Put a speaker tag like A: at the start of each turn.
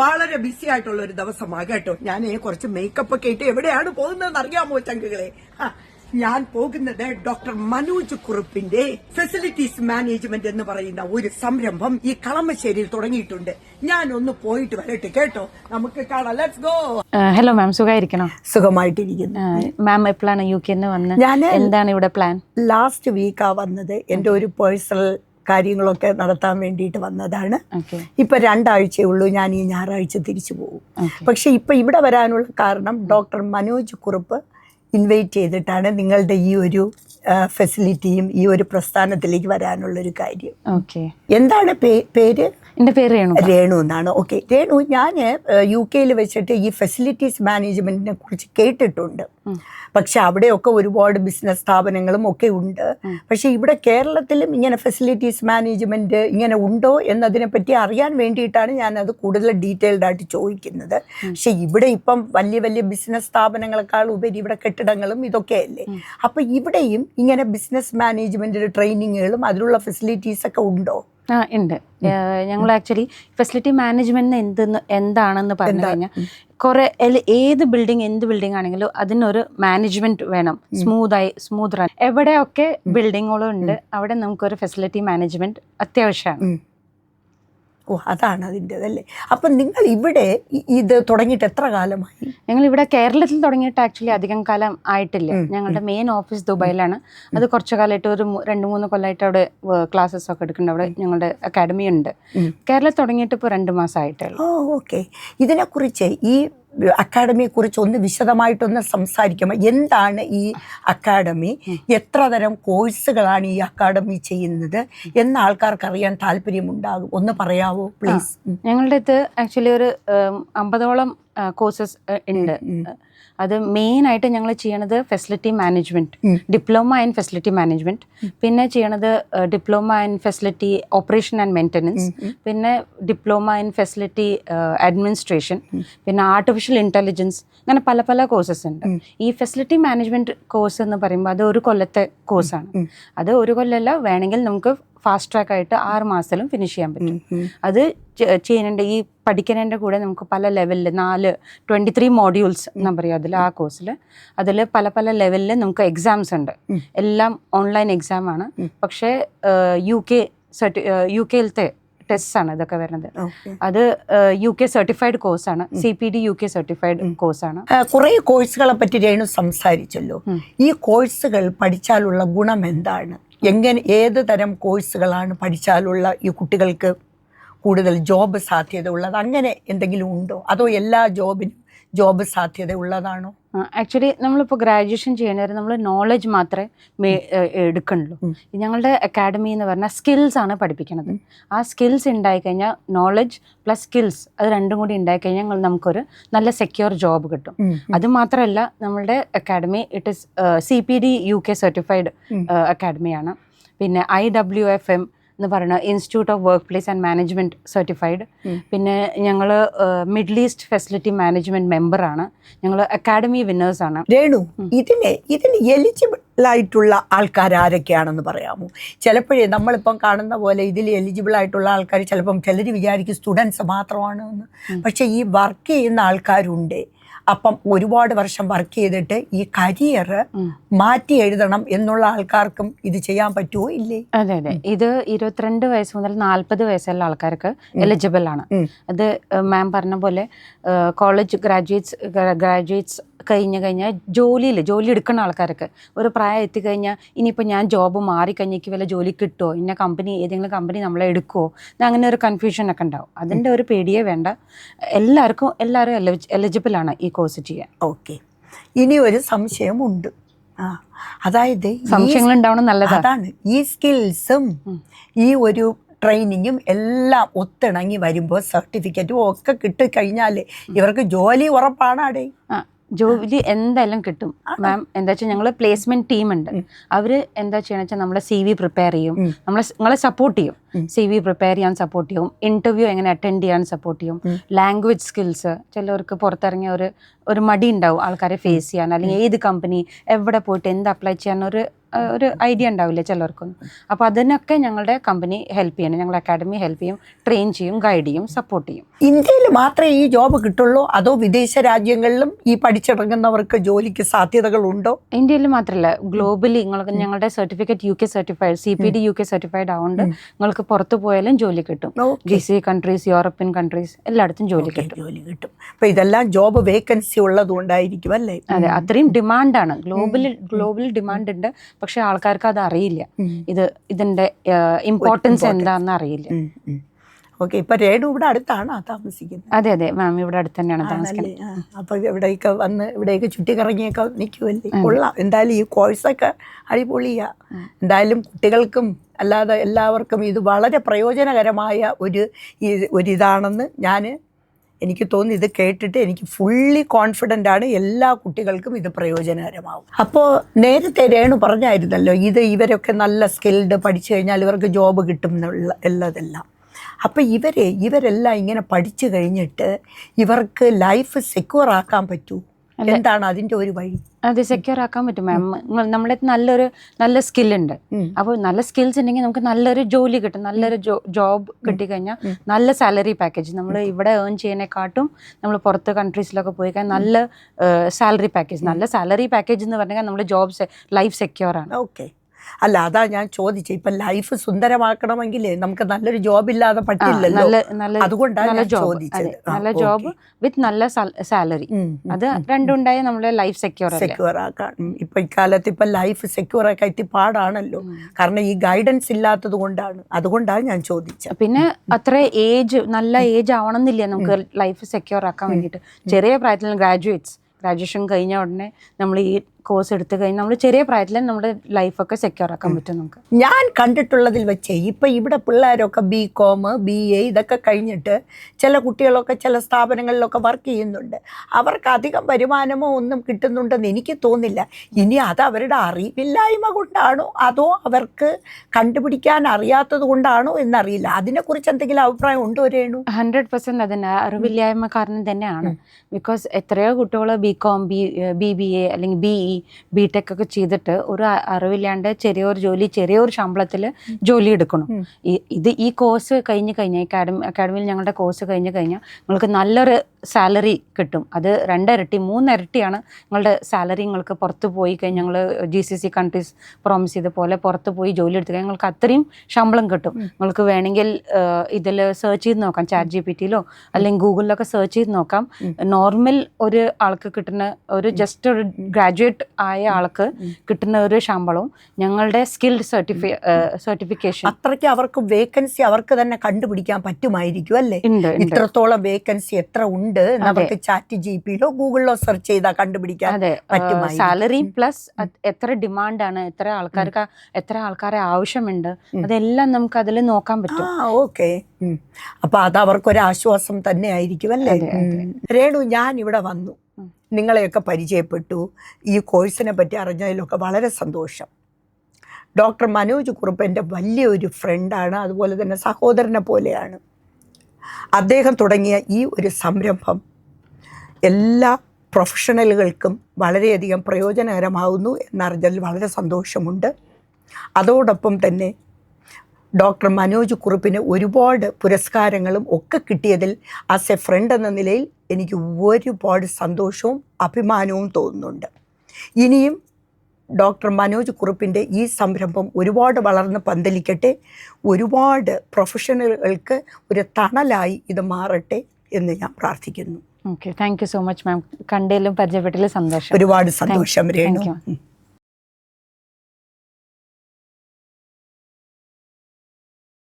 A: വളരെ ബിസി ആയിട്ടുള്ള ഒരു ദിവസമാകട്ടോ കേട്ടോ. ഞാൻ കുറച്ച് മേക്കപ്പ് ഒക്കെ ഇട്ട് എവിടെയാണ് പോകുന്നതെന്ന് അറിയാമോ ചങ്കുകളെ? ഞാൻ പോകുന്നത് ഡോക്ടർ മനോജ് കുറുപ്പിന്റെ ഫെസിലിറ്റീസ് മാനേജ്മെന്റ് എന്ന് പറയുന്ന ഒരു സംരംഭം ഈ കളമശ്ശേരിയിൽ തുടങ്ങിയിട്ടുണ്ട്. ഞാൻ ഒന്ന് പോയിട്ട് വരട്ടെ കേട്ടോ. നമുക്ക് കാണാം. ലെറ്റ്സ് ഗോ
B: ഹലോ മാം സുഖമായിരിക്കണോ?
A: സുഖമായിട്ടിരിക്കുന്നു.
B: മാം എപ്പോഴാണ് യു കെന്ന് വന്നത്
A: ഞാൻ
B: എന്താണ് ഇവിടെ പ്ലാൻ
A: ലാസ്റ്റ് വീക്കാ വന്നത് എന്റെ ഒരു പേഴ്സണൽ കാര്യങ്ങളൊക്കെ നടത്താൻ വേണ്ടിയിട്ട് വന്നതാണ്.
B: ഇപ്പം
A: ഇപ്പൊ രണ്ടാഴ്ചയേ ഉള്ളൂ ഞാൻ ഈ ഞായറാഴ്ച തിരിച്ചു പോകും. പക്ഷെ ഇപ്പൊ ഇവിടെ വരാനുള്ള കാരണം ഡോക്ടർ മനോജ് കുറുപ്പ് ഇൻവൈറ്റ് ചെയ്തിട്ടാണ് നിങ്ങളുടെ ഈ ഒരു ഫെസിലിറ്റിയും ഈ ഒരു പ്രസ്ഥാനത്തിലേക്ക് വരാനുള്ള ഒരു കാര്യം.
B: ഓക്കെ
A: എന്താണ് പേര്?
B: എന്റെ പേര് രേണു.
A: രേണു എന്നാണ്. ഓക്കെ രേണു ഞാൻ യു കെയിൽ വെച്ചിട്ട് ഈ ഫെസിലിറ്റീസ് മാനേജ്മെന്റിനെ കുറിച്ച് കേട്ടിട്ടുണ്ട്. പക്ഷെ അവിടെയൊക്കെ ഒരുപാട് ബിസിനസ് സ്ഥാപനങ്ങളും ഒക്കെ ഉണ്ട്. പക്ഷെ ഇവിടെ കേരളത്തിലും ഇങ്ങനെ ഫെസിലിറ്റീസ് മാനേജ്മെന്റ് ഇങ്ങനെ ഉണ്ടോ എന്നതിനെ പറ്റി അറിയാൻ വേണ്ടിയിട്ടാണ് ഞാൻ അത് കൂടുതൽ ഡീറ്റെയിൽഡ് ആയിട്ട് ചോദിക്കുന്നത്. പക്ഷെ ഇവിടെ ഇപ്പം വലിയ വലിയ ബിസിനസ് സ്ഥാപനങ്ങളെക്കാൾ ഉപരി ഇവിടെ കെട്ടിടങ്ങളും ഇതൊക്കെയല്ലേ അപ്പൊ ഇവിടെയും ഇങ്ങനെ ബിസിനസ് മാനേജ്മെന്റിന്റെ ട്രെയിനിങ്ങുകളും അതിലുള്ള ഫെസിലിറ്റീസ് ഒക്കെ ഉണ്ടോ?
B: ആ ഉണ്ട്. ഞങ്ങൾ ആക്ച്വലി ഫെസിലിറ്റി മാനേജ്മെന്റ് എന്തെന്ന് എന്താണെന്ന് പറഞ്ഞു കഴിഞ്ഞാൽ കുറെ ഏത് ബിൽഡിംഗ് എന്ത് ബിൽഡിംഗ് ആണെങ്കിലും അതിനൊരു മാനേജ്മെന്റ് വേണം. സ്മൂത്തായി സ്മൂത്ത് റൺ എവിടെയൊക്കെ ബിൽഡിങ്ങുകളും ഉണ്ട് അവിടെ നമുക്കൊരു ഫെസിലിറ്റി മാനേജ്മെന്റ് അത്യാവശ്യമാണ്.
A: ഓ അതാണ് അതിന്റെ അതല്ലേ അപ്പം നിങ്ങൾ ഇവിടെ ഇത് തുടങ്ങിയിട്ട് എത്ര കാലമായി?
B: ഞങ്ങൾ ഇവിടെ കേരളത്തിൽ തുടങ്ങിയിട്ട് ആക്ച്വലി അധികം കാലം ആയിട്ടില്ല. ഞങ്ങളുടെ മെയിൻ ഓഫീസ് ദുബായിലാണ്. അത് കുറച്ചു കാലമായിട്ട് ഒരു രണ്ട് മൂന്ന് കൊല്ലമായിട്ട് അവിടെ ക്ലാസ്സസ് ഒക്കെ എടുക്കുന്നുണ്ട്. അവിടെ ഞങ്ങളുടെ അക്കാഡമി ഉണ്ട്. കേരളത്തിൽ തുടങ്ങിയിട്ട് ഇപ്പോൾ രണ്ട് മാസമായിട്ടുള്ളൂ
A: ഓ ഓക്കെ. ഇതിനെക്കുറിച്ച് ഈ അക്കാഡമിയെ കുറിച്ച് ഒന്ന് വിശദമായിട്ടൊന്ന് സംസാരിക്കുമ്പോൾ എന്താണ് ഈ അക്കാഡമി എത്ര തരം കോഴ്സുകളാണ് ഈ അക്കാഡമി ചെയ്യുന്നത്? എന്ന ആൾക്കാർക്ക് അറിയാൻ താല്പര്യമുണ്ടാകും. ഒന്ന് പറയാവോ പ്ലീസ്
B: ഞങ്ങളുടെ ഇത് ആക്ച്വലി ഒരു അമ്പതോളം കോഴ്സസ് ഉണ്ട്. അത് മെയിൻ ആയിട്ട് ഞങ്ങൾ ചെയ്യണത് facility management diploma in facility management പിന്നെ ചെയ്യണത് diploma in facility operation and maintenance പിന്നെ ഡിപ്ലോമ ഇൻ ഫെസിലിറ്റി അഡ്മിനിസ്ട്രേഷൻ പിന്നെ ആർട്ടിഫിഷ്യൽ ഇന്റലിജൻസ് അങ്ങനെ പല പല കോഴ്സസ് ഉണ്ട്. ഈ ഫെസിലിറ്റി മാനേജ്മെന്റ് കോഴ്സ് എന്ന് പറയുമ്പോൾ അത് ഒരു കൊല്ലത്തെ കോഴ്സാണ് അത് ഒരു കൊല്ലമല്ല വേണമെങ്കിൽ നമുക്ക് ഫാസ്റ്റ് ട്രാക്ക് ആയിട്ട് ആറ് മാസത്തിലും ഫിനിഷ് ചെയ്യാൻ പറ്റും. അത് ചെയ്യുന്നുണ്ട്. ഈ പഠിക്കുന്നതിന്റെ കൂടെ നമുക്ക് പല ലെവലിൽ നാല് ട്വന്റി ത്രീ മോഡ്യൂൾസ് എന്നാ പറയുക അതിൽ ആ കോഴ്സിൽ അതിൽ പല പല ലെവലിൽ നമുക്ക് എക്സാംസ് ഉണ്ട്. എല്ലാം ഓൺലൈൻ എക്സാം ആണ്. പക്ഷേ യു കെ സർട്ടി യു കെയിലത്തെ ടെസ്റ്റ് ആണ് ഇതൊക്കെ വരുന്നത്. അത് യു കെ സർട്ടിഫൈഡ് കോഴ്സാണ് C P D U K certified course ആണ്.
A: കുറേ കോഴ്സുകളെ പറ്റി രേണു സംസാരിച്ചല്ലോ. ഈ കോഴ്സുകൾ പഠിച്ചാലുള്ള ഗുണം എന്താണ്? എങ്ങനെ ഏത് തരം കോഴ്സുകളാണ് പഠിച്ചാലുള്ള ഈ കുട്ടികൾക്ക് കൂടുതൽ ജോബ് സാധ്യത ഉള്ളത്? അങ്ങനെ എന്തെങ്കിലും ഉണ്ടോ? അതോ എല്ലാ ജോബിനും ജോബ് സാധ്യത ഉള്ളതാണോ?
B: ആക്ച്വലി നമ്മളിപ്പോൾ ഗ്രാജുവേഷൻ ചെയ്യണവർ നമ്മൾ നോളജ് മാത്രമേ മേ- എടുക്കണുള്ളൂ ഞങ്ങളുടെ അക്കാഡമി എന്ന് പറഞ്ഞാൽ സ്കിൽസ് ആണ് പഠിപ്പിക്കുന്നത്. ആ സ്കിൽസ് ഉണ്ടായിക്കഴിഞ്ഞാൽ നോളജ് പ്ലസ് സ്കിൽസ് അത് രണ്ടും കൂടി ഉണ്ടായിക്കഴിഞ്ഞാൽ ഞങ്ങൾ നമുക്കൊരു നല്ല സെക്യൂർ ജോബ് കിട്ടും. അത് മാത്രമല്ല നമ്മളുടെ academy it is C P D U K certified അക്കാഡമിയാണ് പിന്നെ ഐ ഡബ്ല്യു എഫ് എം എന്ന് പറയുന്നത് institute of work place and management certified പിന്നെ ഞങ്ങൾ മിഡിൽ ഈസ്റ്റ് ഫെസിലിറ്റി മാനേജ്മെന്റ് മെമ്പറാണ് ഞങ്ങൾ അക്കാഡമി വിന്നേഴ്സാണ്
A: രേണു ഇതിന് ഇതിന് എലിജിബിൾ ആയിട്ടുള്ള ആൾക്കാർ ആരൊക്കെയാണെന്ന് പറയാമോ? ചിലപ്പോഴേ നമ്മളിപ്പം കാണുന്ന പോലെ ഇതിൽ എലിജിബിൾ ആയിട്ടുള്ള ആൾക്കാർ ചിലപ്പം ചിലർ വിചാരിക്കും സ്റ്റുഡൻസ് മാത്രമാണ് എന്ന്. പക്ഷേ ഈ വർക്ക് ചെയ്യുന്ന ആൾക്കാരുണ്ട്. അപ്പം ഒരുപാട് വർഷം വർക്ക് ചെയ്തിട്ട് ഈ കരിയർ മാറ്റി എഴുതണം എന്നുള്ള ആൾക്കാർക്കും ഇത് ചെയ്യാൻ പറ്റുമോ ഇല്ലേ?
B: അതെ അതെ. ഇത് ഇരുപത്തിരണ്ട് വയസ്സ് മുതൽ നാൽപ്പത് വയസ്സുള്ള ആൾക്കാർക്ക് എലിജിബിൾ ആണ്. അത് മാം പറഞ്ഞ പോലെ കോളേജ് ഗ്രാജുവേറ്റ്സ് ഗ്രാജുവേറ്റ്സ് കഴിഞ്ഞ് കഴിഞ്ഞാൽ ജോലിയിൽ ജോലി എടുക്കുന്ന ആൾക്കാർക്ക്. ഒരു പ്രായം എത്തിക്കഴിഞ്ഞാൽ ഇനിയിപ്പോൾ ഞാൻ ജോബ് മാറിക്കഴിഞ്ഞാൽ എനിക്ക് വല്ല ജോലി കിട്ടുമോ ഇന്ന കമ്പനി ഏതെങ്കിലും കമ്പനി നമ്മളെ എടുക്കുമോ അങ്ങനെ ഒരു കൺഫ്യൂഷനൊക്കെ ഉണ്ടാവും. അതിന്റെ ഒരു പേടിയേ വേണ്ട. എല്ലാവർക്കും എല്ലാവരും എലിജിബിൾ ആണ് ഈ കോഴ്സ് ചെയ്യാൻ.
A: ഓക്കെ. ഇനി ഒരു സംശയമുണ്ട്. ആ അതായത്
B: സംശയങ്ങൾ ഉണ്ടാവണം നല്ലതാണ്
A: അതാണ് ഈ സ്കിൽസും ഈ ഒരു ട്രെയിനിങ്ങും എല്ലാം ഒത്തിണങ്ങി വരുമ്പോൾ സർട്ടിഫിക്കറ്റും ഒക്കെ കിട്ടിക്കഴിഞ്ഞാൽ ഇവർക്ക് ജോലി ഉറപ്പാണാടേ.
B: ആ ജോലി എന്തായാലും കിട്ടും. മാം എന്താ വെച്ചാൽ ഞങ്ങൾ പ്ലേസ്മെന്റ് ടീം ഉണ്ട്. അവർ എന്താ ചെയ്യണ വെച്ചാൽ നമ്മളെ സി വി പ്രിപ്പയർ ചെയ്യും. നമ്മളെ നിങ്ങളെ സപ്പോർട്ട് ചെയ്യും. സി വി പ്രിപ്പയർ ചെയ്യാൻ സപ്പോർട്ട് ചെയ്യും. ഇന്റർവ്യൂ എങ്ങനെ അറ്റൻഡ് ചെയ്യാൻ സപ്പോർട്ട് ചെയ്യും. ലാംഗ്വേജ് സ്കിൽസ് ചിലവർക്ക് പുറത്തിറങ്ങിയ ഒരു ഒരു മടി ഉണ്ടാവും ആൾക്കാരെ ഫേസ് ചെയ്യാൻ. അല്ലെങ്കിൽ ഏത് കമ്പനി എവിടെ പോയിട്ട് എന്ത് അപ്ലൈ ചെയ്യാൻ ഒരു ഒരു ഐഡിയ ഉണ്ടാവില്ല ചിലർക്കൊന്നും? അപ്പോൾ അതിനൊക്കെ ഞങ്ങളുടെ കമ്പനി ഹെൽപ്പ് ചെയ്യണം. ഞങ്ങൾ അക്കാഡമി ഹെൽപ്പ് ചെയ്യും ട്രെയിൻ ചെയ്യും ഗൈഡ് ചെയ്യും സപ്പോർട്ട് ചെയ്യും.
A: ഇന്ത്യയിൽ മാത്രമേ ഈ ജോബ് കിട്ടുള്ളൂ? അതോ വിദേശ രാജ്യങ്ങളിലും ഈ പഠിച്ചിറങ്ങുന്നവർക്ക് ജോലിക്ക് സാധ്യതകളുണ്ടോ?
B: ഇന്ത്യയിൽ മാത്രമല്ല ഗ്ലോബലി നിങ്ങൾക്ക് ഞങ്ങളുടെ certificate U K certified C P D U K certified ആവുകൊണ്ട് നിങ്ങൾക്ക് പുറത്ത് പോയാലും ജോലി കിട്ടും. G C countries European countries എല്ലായിടത്തും ജോലി കിട്ടും.
A: ജോലി കിട്ടും. അപ്പൊ ഇതെല്ലാം ജോബ് വേക്കൻസി ഉള്ളത് കൊണ്ടായിരിക്കും അല്ലേ?
B: അതെ അത്രയും ഡിമാൻഡാണ് ഗ്ലോബലി ഗ്ലോബൽ ഡിമാൻഡ് ഉണ്ട്. പക്ഷെ ആൾക്കാർക്ക് അത് അറിയില്ല. ഇത് ഇതിന്റെ ഇമ്പോർട്ടൻസ് എന്താണെന്ന് അറിയില്ല.
A: ഓക്കെ ഇപ്പൊ രേണു ഇവിടെ അടുത്താണ് താമസിക്കുന്നത്?
B: അതെ അതെ. മാം ഇവിടെ അടുത്ത് തന്നെയാണ് താമസിക്കുന്നത്
A: അപ്പൊ ഇവിടേക്ക് വന്ന് ഇവിടേക്ക് ചുറ്റിക്കറങ്ങിയൊക്കെ നിൽക്കുമല്ലേ കൊള്ളാം. എന്തായാലും ഈ കോഴ്സൊക്കെ അടിപൊളിയാ. എന്തായാലും കുട്ടികൾക്കും അല്ലാതെ എല്ലാവർക്കും ഇത് വളരെ പ്രയോജനകരമായ ഒരു ഒരു ഒരിതാണെന്ന് ഞാൻ എനിക്ക് തോന്നി ഇത് കേട്ടിട്ട് എനിക്ക് ഫുള്ളി കോൺഫിഡന്റ് ആണ് എല്ലാ കുട്ടികൾക്കും ഇത് പ്രയോജനകരമാവും. അപ്പോൾ നേരത്തെ രേണു പറഞ്ഞായിരുന്നല്ലോ ഇത് ഇവരൊക്കെ നല്ല സ്കിൽഡ് പഠിച്ചു കഴിഞ്ഞാൽ ഇവർക്ക് ജോബ് കിട്ടും എന്നുള്ള ഉള്ളതെല്ലാം അപ്പോൾ ഇവരെ ഇവരെല്ലാം ഇങ്ങനെ പഠിച്ചു കഴിഞ്ഞിട്ട് ഇവർക്ക് ലൈഫ് സെക്യൂർ ആക്കാൻ പറ്റൂ? എന്താണ് അതിന്റെ ഒരു വഴി?
B: അത് സെക്യൂർ ആക്കാൻ പറ്റും മാം നമ്മുടെ നല്ലൊരു നല്ല സ്കിൽ ഉണ്ട്. അപ്പോൾ നല്ല സ്കിൽസ് ഉണ്ടെങ്കിൽ നമുക്ക് നല്ലൊരു ജോലി കിട്ടും നല്ലൊരു ജോബ് കിട്ടിക്കഴിഞ്ഞാൽ നല്ല സാലറി പാക്കേജ് നമ്മൾ ഇവിടെ ഏൺ ചെയ്യുന്നതിനെക്കാട്ടും നമ്മൾ പുറത്ത് കൺട്രീസിലൊക്കെ പോയി കഴിഞ്ഞാൽ നല്ല സാലറി പാക്കേജ് നല്ല സാലറി പാക്കേജ് എന്ന് പറഞ്ഞാൽ നമ്മുടെ ജോബ് ലൈഫ് സെക്യൂർ ആണ്.
A: ഓക്കെ അല്ല അതാ ഞാൻ ചോദിച്ചത് ഇപ്പം ലൈഫ് സുന്ദരമാക്കണമെങ്കിൽ നമുക്ക് നല്ലൊരു ജോബ് ഇല്ലാതെ പറ്റില്ലല്ലോ. അതുകൊണ്ടാണ് ഞാൻ ചോദിച്ചത്.
B: നല്ല ജോബ് വിത്ത് നല്ല സാലറി അത് രണ്ടുണ്ടായി നമ്മുടെ ലൈഫ് സെക്യൂർ
A: സെക്യൂർ ആക്കാൻ. ഇപ്പൊ ഇക്കാലത്ത് ഇപ്പൊ ലൈഫ് സെക്യൂർ ആക്കാൻ ഇത്തി പാടാണല്ലോ. കാരണം ഈ ഗൈഡൻസ് ഇല്ലാത്തത് കൊണ്ടാണ്. അതുകൊണ്ടാണ് ഞാൻ ചോദിച്ചത്
B: പിന്നെ അത്ര ഏജ് നല്ല ഏജ് ആവണമെന്നില്ല നമുക്ക് ലൈഫ് സെക്യൂർ ആക്കാൻ വേണ്ടിയിട്ട്? ചെറിയ പ്രായത്തിൽ ഗ്രാജുവേറ്റ്സ് ഗ്രാജുവേഷൻ കഴിഞ്ഞ ഉടനെ നമ്മൾ ഈ കോഴ്സ് എടുത്തു കഴിഞ്ഞാൽ നമ്മൾ ചെറിയ പ്രായത്തിൽ നമ്മുടെ ലൈഫൊക്കെ സെക്യൂർ ആക്കാൻ പറ്റും നമുക്ക്.
A: ഞാൻ കണ്ടിട്ടുള്ളതിൽ വെച്ച് ഇപ്പം ഇവിടെ പിള്ളേരൊക്കെ ബി കോം ബി എ ഇതൊക്കെ കഴിഞ്ഞിട്ട് ചില കുട്ടികളൊക്കെ ചില സ്ഥാപനങ്ങളിലൊക്കെ വർക്ക് ചെയ്യുന്നുണ്ട്. അവർക്ക് അധികം വരുമാനമോ ഒന്നും കിട്ടുന്നുണ്ടെന്ന് എനിക്ക് തോന്നില്ല. ഇനി അത് അവരുടെ അറിവില്ലായ്മ കൊണ്ടാണോ? അതോ അവർക്ക് കണ്ടുപിടിക്കാൻ അറിയാത്തത് കൊണ്ടാണോ എന്നറിയില്ല. അതിനെക്കുറിച്ച് എന്തെങ്കിലും അഭിപ്രായം ഉണ്ടോ രേണു?
B: ഹൺഡ്രഡ് പെർസെന്റ് അതിന് അറിവില്ലായ്മ കാരണം തന്നെയാണ്. ബിക്കോസ് എത്രയോ കുട്ടികൾ B com B B B A അല്ലെങ്കിൽ ബി ഇ ബി ടെക് ഒക്കെ ചെയ്തിട്ട് ഒരു അറിവില്ലാണ്ട് ചെറിയൊരു ജോലി ചെറിയൊരു ശമ്പളത്തിൽ ജോലി എടുക്കണം. ഇത് ഈ കോഴ്സ് കഴിഞ്ഞ് കഴിഞ്ഞാൽ അക്കാഡമി അക്കാഡമിയിൽ ഞങ്ങളുടെ കോഴ്സ് കഴിഞ്ഞ് കഴിഞ്ഞാൽ നിങ്ങൾക്ക് നല്ലൊരു സാലറി കിട്ടും. അത് രണ്ടിരട്ടി മൂന്നിരട്ടിയാണ് നിങ്ങളുടെ സാലറി. നിങ്ങൾക്ക് പുറത്ത് പോയി കഴിഞ്ഞാൽ ഞങ്ങൾ G C C countries promise ചെയ്ത പോലെ പുറത്ത് പോയി ജോലി എടുത്തു കഴിഞ്ഞാൽ നിങ്ങൾക്ക് അത്രയും ശമ്പളം കിട്ടും. നിങ്ങൾക്ക് വേണമെങ്കിൽ ഇതിൽ സെർച്ച് ചെയ്ത് നോക്കാം. ചാറ്റ് ജി പി ടിയിലോ അല്ലെങ്കിൽ ഗൂഗിളിലൊക്കെ സെർച്ച് ചെയ്ത് നോക്കാം. നോർമൽ ഒരു ആൾക്ക് കിട്ടുന്ന ഒരു ജസ്റ്റ് ഒരു ഗ്രാജുവേറ്റ് ആയ ആൾക്ക് കിട്ടുന്ന ഒരു ശമ്പളവും ഞങ്ങളുടെ സ്കിൽഡ് സർട്ടിഫി സർട്ടിഫിക്കേഷൻ
A: അത്രയ്ക്ക് അവർക്ക് വേക്കൻസി അവർക്ക് തന്നെ കണ്ടുപിടിക്കാൻ പറ്റുമായിരിക്കും അല്ലേ? ഇത്രത്തോളം വേക്കൻസി എത്ര ഉണ്ട് എന്ന് നമുക്ക് ചാറ്റ് ജി പിയിലോ ഗൂഗിളിലോ സെർച്ച് ചെയ്താൽ കണ്ടുപിടിക്കാൻ പറ്റും
B: സാലറി പ്ലസ് എത്ര ഡിമാൻഡാണ് എത്ര ആൾക്കാർക്ക് എത്ര ആൾക്കാരെ ആവശ്യമുണ്ട് അതെല്ലാം നമുക്ക് അതിൽ നോക്കാൻ
A: ആ
B: പറ്റും.
A: ഓക്കെ. അപ്പൊ അത് അവർക്കൊരു ആശ്വാസം തന്നെ ആയിരിക്കും അല്ലേ. രേണു ഞാൻ ഇവിടെ വന്നു നിങ്ങളെയൊക്കെ പരിചയപ്പെട്ടു. ഈ കോഴ്സിനെ പറ്റി അറിഞ്ഞതിലൊക്കെ വളരെ സന്തോഷം. ഡോക്ടർ മനോജ് കുറുപ്പ് എന്റെ വലിയൊരു ഫ്രണ്ടാണ്. അതുപോലെ തന്നെ സഹോദരനെ പോലെയാണ്. അദ്ദേഹം തുടങ്ങിയ ഈ ഒരു സംരംഭം എല്ലാ പ്രൊഫഷണലുകൾക്കും വളരെയധികം പ്രയോജനകരമാകുന്നു എന്നറിഞ്ഞതിൽ വളരെ സന്തോഷമുണ്ട്. അതോടൊപ്പം തന്നെ ഡോക്ടർ മനോജ് കുറുപ്പിന് ഒരുപാട് പുരസ്കാരങ്ങളും ഒക്കെ കിട്ടിയതിൽ ആസ് എ ഫ്രണ്ട് എന്ന നിലയിൽ എനിക്ക് ഒരുപാട് സന്തോഷവും അഭിമാനവും തോന്നുന്നുണ്ട്. ഇനിയും ഡോക്ടർ മനോജ് കുറുപ്പിന്റെ ഈ സംരംഭം ഒരുപാട് വളർന്ന് പന്തലിക്കട്ടെ ഒരുപാട് പ്രൊഫഷണലുകൾക്ക് ഒരു തണലായി ഇത് മാറട്ടെ എന്ന് ഞാൻ പ്രാർത്ഥിക്കുന്നു.
B: Okay thank you so much ma'am കണ്ടേലും പരിചയപ്പെട്ടാലും സന്തോഷം.
A: ഒരുപാട് സന്തോഷം രേണു.